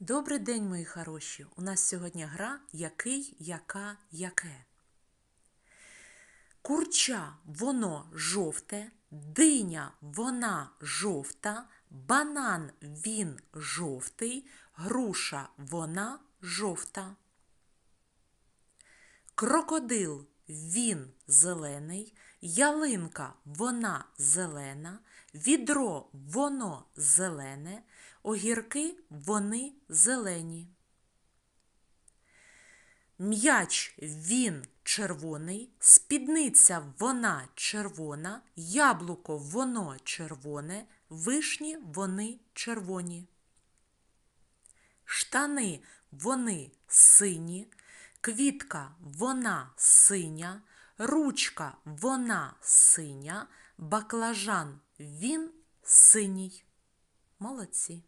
Добрий день, мої хороші! У нас сьогодні гра Який, яка, яке. Курча воно жовте, диня вона жовта, банан він жовтий, груша вона жовта. Крокодил він зелений, ялинка вона зелена, відро воно зелене, огірки вони зелені. М'яч він червоний, спідниця вона червона, яблуко воно червоне, вишні вони червоні. Штани вони сині, квітка вона синя, ручка вона синя, баклажан він синій. Молодці.